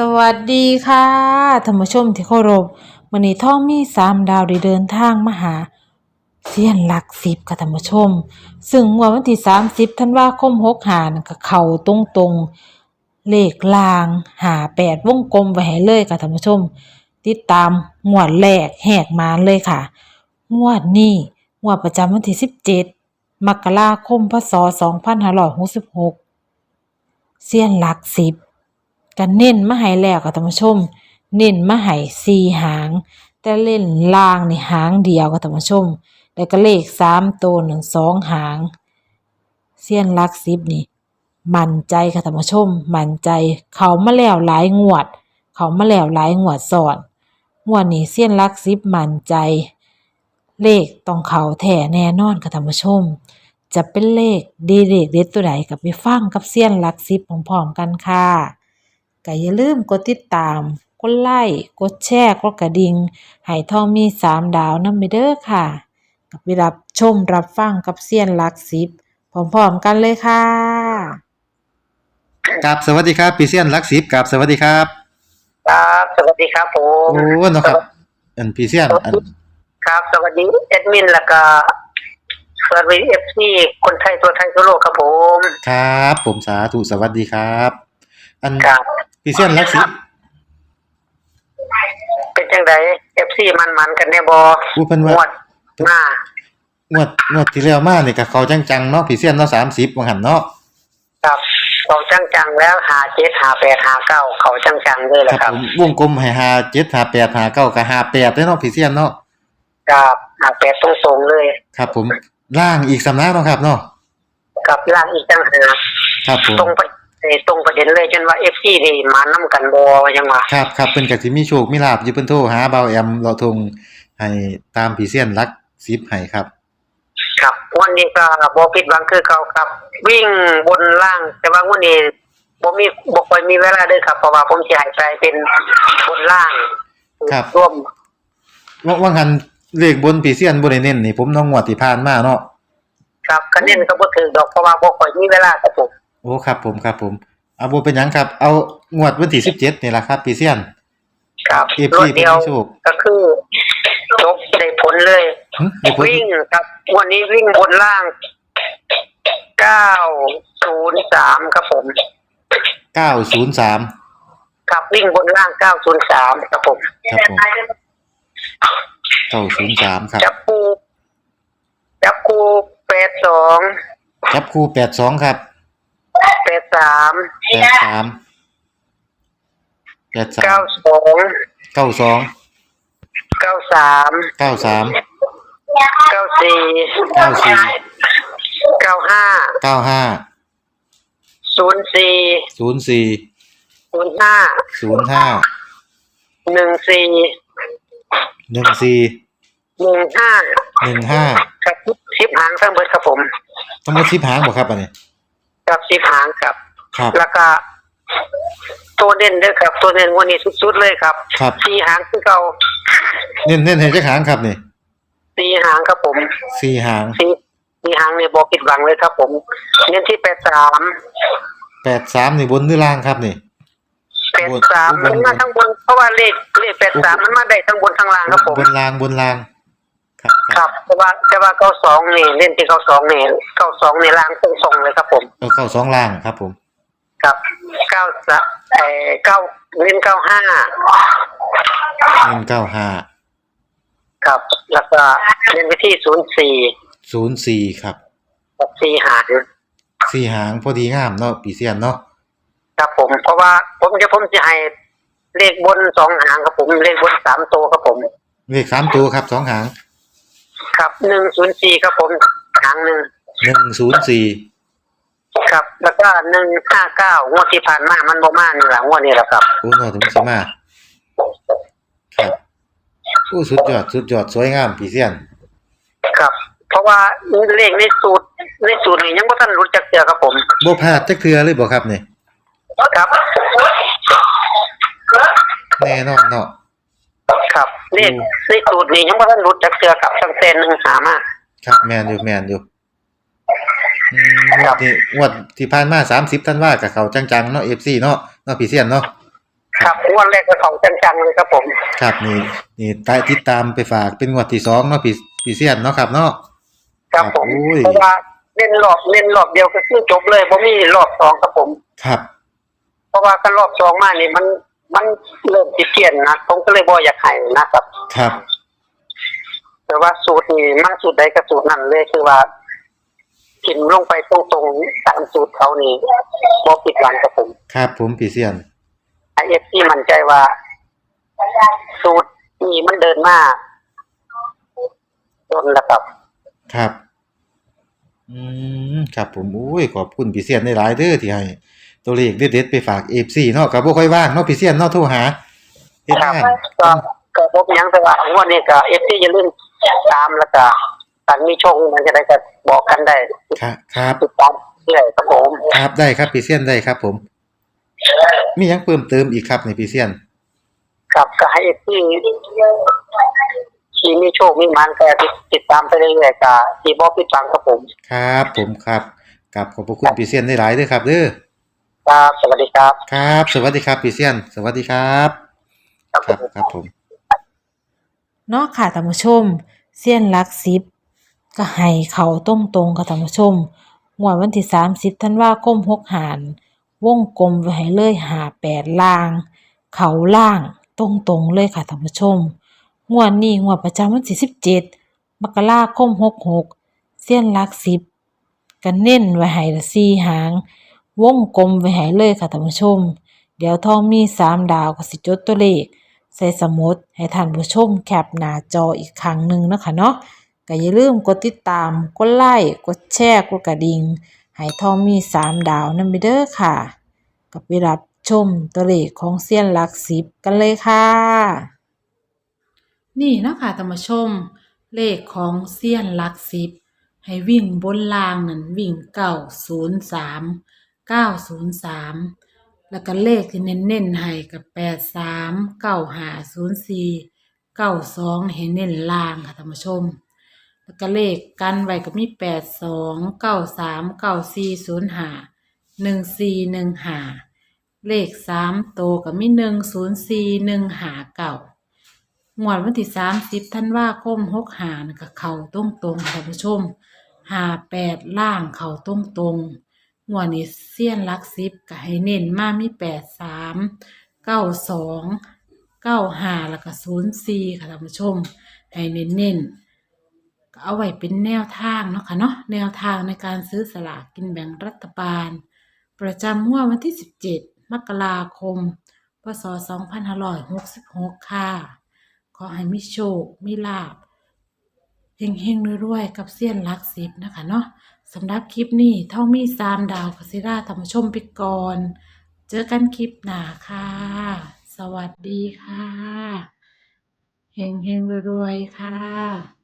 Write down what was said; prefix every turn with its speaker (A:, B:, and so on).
A: สวัสดีค่ะท่านผู้ชมที่เคารพวันนี้ท่องมีสามดาวได้เดินทางมาหาเซียนหลักสิบค่ะท่านผู้ชม ซึ่งงวดวันที่สามสิบธันว่าคมหกหานก็เข้าตรงตรงเลขลางหาแปดวงกลมไว้ให้เลยค่ะท่านผู้ชม ติดตามงวดแรกแหกมานเลยค่ะ งวดนี้งวดประจำวันที่สิบเจ็ดมกราคมพศสองพันห้าร้อยหกสิบหกเซียนหลักสิบ กันเน้นมาให้แล้วค่ะท่านผู้ชม เน้นมาให้สี่หาง แต่เล่นล่างนี่หางเดียวค่ะท่านผู้ชม แล้วก็เลขสามตัวหนึ่งสองหาง เสี้ยนลักสิบนี่ มั่นใจค่ะท่านผู้ชม มั่นใจ เขามาแล้วหลายงวด เขามาแล้วหลายงวดสอนงวดนี้เสี้ยนลักสิบมั่นใจ เลขต้องเขาแท้แน่นอนค่ะท่านผู้ชมจะเป็นเลขดีเลขเด็ดตัวใดกับไปฟังกับเสี้ยนลักสิบพร้อมๆกันค่ะ ก็อย่าลืมกดติดตาม กดไลค์ กดแชร์ กดกระดิ่งให้ทองมีสามดาวนำไปเด้อค่ะกับไปรับชมรับฟังกับเซียนหลักสิบพร้อมๆกันเลยค่ะ
B: กับสวัสดีครับปีเซียนลักซิบกับสวัสดีครับ
C: ครับสวัสดีครับผ
B: โอ้
C: ม
B: เนาะครับอันปีเซียนอัน
C: ครับ สวัสดีแอดมินแล้วก็สวัสดีเอฟซีคนไทยตัวไทยทั่วโลกครับผม
B: ครับ ผมสาธุสวัสดีครับ อัน
C: ครับ
B: ปีเซียนลักซิบ
C: เป็นจังไดเอฟซีมันมันๆกันแน่บอ
B: ผู้เพิ่น
C: ง
B: ว่าว
C: ดหน้าง
B: วดงวดที่แล้วมานี่ก็เขาจังๆเนาะปีเซียนเนาะ30ว่าหั่นเนาะ
C: ครับเขาจังจังๆแล้วหาเจ็ดหาแปดหาเก้าเขาจังจังๆเลยแห
B: ค
C: ละ
B: รับ
C: ครับ
B: ผมวงกลมให้5 7 5 8 5 9ก็58เด้อเนาะปีเซียนเนาะ
C: ครับหาแปดตรงตรงๆเลย
B: ครับ ผมล่างอีกสำนักเนาะครับเนาะ
C: กับล่างอีกจังหาก
B: ครับผม
C: ตรงไปเอ่อ ตรงประเด็นเลยจนว่าเอฟซีนี่มานํกันบอยังว่า
B: ครับครับเพิ่นก็สิมีโชคมีลาภอยู่เพิ่นโทรหาเบาแอมเราทงให้ตามปีเซียนลักซิบให้ครับ
C: ครับวันนี้ก็บอผิดหวังคือเขาครับ วิ่งบนล่าง แต่ว่าวันนี้ผมมีบอกไปมีเวลาเด้วยครับเพราะว่าผมจะให้ไปเป็นบนล่าง
B: ครับ
C: ร่วม
B: ว่าว่างันเลขบนปีเซียนบ่ได้เน้นนี่ผมน้องงวดที่ผ่านมาเนาะ
C: ครับคะแนนก็บ่ถึงดอกเพราะว่าบอกไปมีเวลาครับผม
B: โอ้ครับผมครับผมเอาบ่เป็นหยังครับ เอางวดวันที่17นี่ล่ะครับปีเซียน
C: ครับ
B: เอฟ
C: ร
B: ซี
C: ถเดียว
B: เป็นโชค
C: ก็คือจบได้ผลเลย
B: หึให้ผม
C: วิ่งครับ วันนี้วิ่งบนล่างเก้าศูนย์สามครับผม
B: 903
C: ครับวิ่งบนล่างเก้าศูนย์สามครับผม
B: ครับผม903ครับ
C: จับคูจับคูแปดสอง
B: จับ คู่82ครับ
C: แปดสาม
B: 83
C: เก้า
B: 83
C: สอง
B: 92
C: เก้าสาม
B: 93
C: เก้าสี่
B: 94
C: เก้าห้า
B: 95
C: ศูนย์สี่
B: 04
C: ศูนย์ห้า
B: 05
C: หนึ่งสี่
B: 14
C: หนึ่งห้า
B: 15
C: ครับสิบหางทั้งเบิดครับผม
B: ทั้งหมด10หางบ่ครับอันนี้
C: กับสิบหางครับ
B: ครับ
C: แล้วก็ตัวเด่นด้วยครับ ตัวเด่นวันนี้สุดๆเลยครับ
B: ครับ
C: สี่หางคือเก่า
B: เน้นเน้นให้จักหางครับนี่
C: สี่หางครับผม
B: สี่หาง
C: สี่สี่หางเนี่ยบอกผิดหวังเลยครับ ผม เน้นที่แปดสาม
B: 83นี่บนหรือล่างครับนี่
C: แปดสาม
B: บน
C: มันมาทั้งบน เพราะว่าเลขเลขแปดสามมันมาได้ทั้งบนทั้งล่างครับผม
B: บนรางบนราง ครับค
C: ครับรับแต่ว่าแต่ว่าเก้าสองนี่เล่นที่เก้าสองนี่เก้าสองนี่ล่างตรงส่งเลยครับผม
B: เออเข้าสองรางครับผม
C: ครับเก้าสะเอ่อเก้าเล่นเก้าห้า
B: หนึ่งเก้าห้า
C: ครับ แล้วก็เล่นไปที่ศูนย์สี่
B: ศูนย์สี่ครับ
C: กับสี่หาง
B: สี่หางพอดีงามเนาะปีเซียนเนาะ
C: ครับผม เพราะว่าผมจะผมจะให้เลขบนสองหางครับผมเลขบนสามตัวครับผม
B: เลขสามตัวครับสองหาง
C: ครับหนึ่งศูนย์สี่ครับผมหางหนึ่ง
B: หนึ่งศูนย์สี่
C: ครับ แล้วก็หนึ่งห้าเก้างวดที่ผ่านมามันบ่มานี่แหละงวดนี้แหละครับ
B: โอ้เนาะถึงสิมาครับโอ้สุดยอดสุดยอดสวยงามปีเซียน
C: ครับ เพราะว่าเลขในสูตรในสูตรนี่ยังบ่ทันรู้จักเจอครับผม
B: บ่พลาดจักเทือเลยบ่ครับนี่
C: ครับ
B: แน่นอนเนาะ
C: ครับเลข
B: อืม
C: ในสูตรนี่ยังบ่ทันรู้จักเจอกับตั้งแต่หนึ่งหามา
B: ครับแมนอยู่แมนอยู่อืม งวดที่งวดที่ผ่านมา30ธันวากับเขาจังๆเนาะ FC เนาะเนาะปีเซียนเนาะ
C: ครับงวดแรกก็ของจังๆเลยครับผม
B: ครับนี่นี่ตายติดตามไปฝากเป็นงวดที่สองเนาะพี่พี่เซียนเนาะครับเนาะ
C: ครับผม
B: โอ้ย
C: เพราะว่าเล่นรอบเล่นรอบเดียวก็คือจบเลยผมมีรอบสองครับผม
B: ครับ
C: เพราะว่ากันรอบสองมานี่มันมันเริ่มจิเกียนนะผมก็เลยบ่อยากให้นะครับ
B: ครับ
C: แต่ว่าสูตรนี่มาสูตรใดก็สูตรนั้นเลยคือว่า กินลงไปตรงๆตามสูตรเขานี่บ่ผิดหวังครับผม
B: ครับผมพี่เซียน
C: ไอเอฟที่มั่นใจว่า สูตรนี้มันเดินมาจนแล้วครับ
B: ครับ อืมครับผมโอ้ยขอบคุณพี่เซียนได้หลายเด้อที่ให้ตัวเลขเด็ดๆไปฝาก FC เนาะก็บ่ค่อยว่างเนาะพี่เซียนเนาะโทรหาเฮ็ด
C: ครับ
B: งาน
C: ก็ก็พบยังแต่ว่างวดนี้ก็เอฟที่อย่าลืมตามแล้วก็การมีโชคมันจะได้ก็บ อกกันได้
B: ครับครับ
C: ติดตามเรื่อยครับผม
B: ครับได้ครับพี่เซียนได้ครับผม มีหยังเพิ่มเติมอีกครับในพี่เซียน
C: ครับก็ให้เอฟที่ที่มีโชคมีมันก็ติดตามไปเรื่อยๆก็ที่บ่ผิดหวังครับผม
B: ครับผมครับกับขอบพระคุณพี่เซียนได้หลายเด้อครับเด้อ
C: ครับสวัสดีครับ
B: ครับ สวัสดีครับพี่เซียน สวัสดีครับ
C: ครับ
B: ครับ
C: ผม
B: ครับผม
A: เนาะค่ะท่านผู้ชมเสี้ยนหลักสิบ ก็ให้เขาตรงตรงค่ะท่านผู้ชมงวดวันที่สามสิบธันวาคมหกหานวงกลมไว้ให้เลยหาแปดล่าง เขาล่างตรงตรงเลยค่ะท่านผู้ชมงวดนี้งวดประจำวันที่สิบเจ็ดมกราคมหกหกเสี้ยนลักสิบก็เน้นไว้ให้สี่หาง วงกลมไว้ให้เลยค่ะท่านผู้ชม เดี๋ยวทองมีสามดาวก็สิจดตัวเลขใส่สมุดให้ท่านผู้ชมแคปหน้าจออีกครั้งหนึ่งนะคะเนาะ ก็อย่าลืมกดติดตาม กดไลค์กดแชร์กดกระดิ่งให้ทองมีสามดาวนั่นไปเด้อค่ะ กับไปรับชมตัวเลขของเซียนหลักสิบกันเลยค่ะ นี่นะคะท่านผู้ชม เลขของเซียนหลักสิบให้วิ่งบนรางนั่นวิ่งเก้าศูนย์สามเก้าศูนย์สามแล้วก็เลขที่เน้นๆให้กับแปดสามเก้าห้าศูนย์สี่เก้าสองให้เน้นล่างค่ะท่านผู้ชม แล้วก็เลขกันไว้ก็มีแปดสองเก้าสามเก้าสี่ศูนย์ห้าหนึ่งสี่หนึ่งห้าเลขสามโตก็มีหนึ่งศูนย์สี่หนึ่งห้าเก้างวดวันที่สามสิบธันว่าคมหกหานะก็เข่าตรงตรงท่านผู้ชมห้าแปดล่างเข่าตรงตรงงวดนี้เซียนลักสิบก็ให้เน้นมากมีแปดสามเก้าสองเก้าห้าแล้วก็ศูนย์สี่ค่ะท่านผู้ชมให้เน้นเน้น ก็เอาไว้เป็นแนวทางเนาะค่ะเนาะแนวทางในการซื้อสลากกินแบ่งรัฐบาล ประจำงวดวันที่สิบเจ็ดมกราคม พศสองพันห้าร้อยหกสิบหกค่ะ ขอให้มีโชค มีลาบเฮงๆรวยๆกับเซียนลักสิบนะคะเนาะสำหรับคลิปนี้เท่ามีสามดาวกสิราธรรมชมไปก่อนเจอกันคลิปหน้าค่ะ สวัสดีค่ะเฮงๆรวยๆค่ะ